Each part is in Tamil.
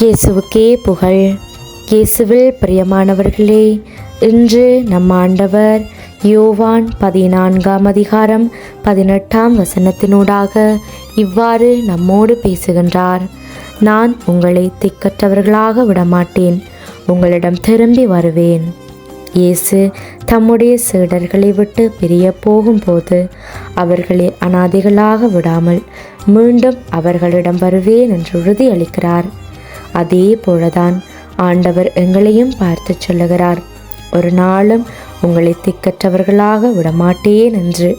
இயேசுவுக்கே புகழ். இயேசுவில் பிரியமானவர்களே இன்று நம் ஆண்டவர் யோவான் பதினான்காம் அதிகாரம் பதினெட்டாம் வசனத்தினூடாக இவ்வாறு நம்மோடு பேசுகின்றார். நான் உங்களை திக்கற்றவர்களாக விடமாட்டேன் உங்களிடம் திரும்பி வருவேன். இயேசு தம்முடைய சீடர்களை விட்டு பிரிய போகும்போது அவர்களை அனாதைகளாக விடாமல் மீண்டும் அவர்களிடம் வருவேன் என்று உறுதியளிக்கிறார். அதே போலதான் ஆண்டவர் எங்களையும் பார்த்து சொல்லுகிறார். ஒரு நாளும் உங்களை திக்கற்றவர்களாக விடமாட்டேன் என்று.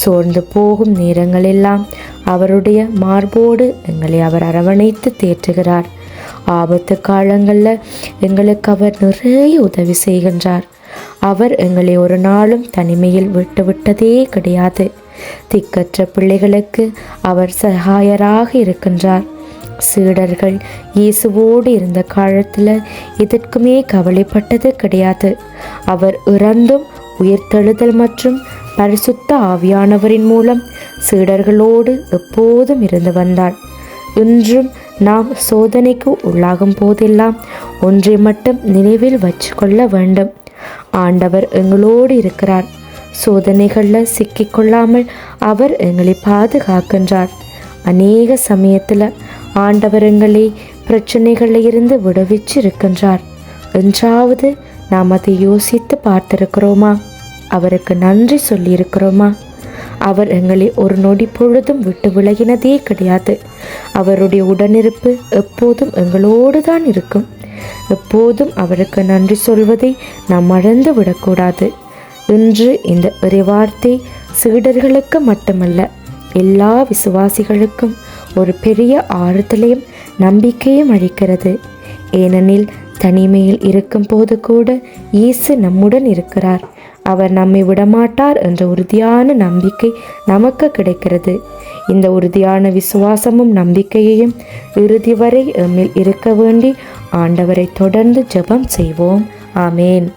சோர்ந்து போகும் நேரங்களெல்லாம் அவருடைய மார்போடு எங்களை அவர் அரவணைத்து தேற்றுகிறார். ஆபத்து காலங்களில் எங்களுக்கு அவர் நிறைய உதவி செய்கின்றார். அவர் எங்களை ஒரு நாளும் தனிமையில் விட்டுவிட்டதே கிடையாது. திக்கற்ற பிள்ளைகளுக்கு அவர் சகாயராக இருக்கின்றார். சீடர்கள் இயேசுவோடு இருந்த காலத்தில் எதற்குமே கவலைப்பட்டது கிடையாது. அவர் இறந்தும் உயிர்த்தெழுதல் மற்றும் பரிசுத்த ஆவியானவரின் மூலம் சீடர்களோடு எப்போதும் இருந்து வந்தார். இன்றும் நாம் சோதனைக்கு உள்ளாகும் போதெல்லாம் ஒன்றை மட்டும் நினைவில் வச்சுக்கொள்ள வேண்டும். ஆண்டவர் எங்களோடு இருக்கிறார். சோதனைகளில் சிக்கிக்கொள்ளாமல் அவர் எங்களை பாதுகாக்கின்றார். அநேக சமயத்தில் ஆண்டவர் எங்களை பிரச்சனைகளில் இருந்து விடுவிச்சு இருக்கின்றார் என்றாவது நாம் அதை யோசித்து பார்த்திருக்கிறோமா? அவருக்கு நன்றி சொல்லியிருக்கிறோமா? அவர் எங்களை ஒரு நொடி பொழுதும் விட்டு விலகினதே கிடையாது. அவருடைய உடனிருப்பு எப்போதும் எங்களோடு தான் இருக்கும். எப்போதும் அவருக்கு நன்றி சொல்வதை நாம் மறந்து விடக்கூடாது. இன்று இந்த இறைவார்த்தை சீடர்களுக்கு மட்டுமல்ல எல்லா விசுவாசிகளுக்கும் ஒரு பெரிய ஆறுதலையும் நம்பிக்கையும் அளிக்கிறது. ஏனெனில் தனிமையில் இருக்கும் போது கூட இயேசு நம்முடன் இருக்கிறார். அவர் நம்மை விடமாட்டார் என்ற உறுதியான நம்பிக்கை நமக்கு கிடைக்கிறது. இந்த உறுதியான விசுவாசமும் நம்பிக்கையையும் இறுதி வரை எம்மில் இருக்க வேண்டி ஆண்டவரை தொடர்ந்து ஜெபம் செய்வோம். ஆமேன்.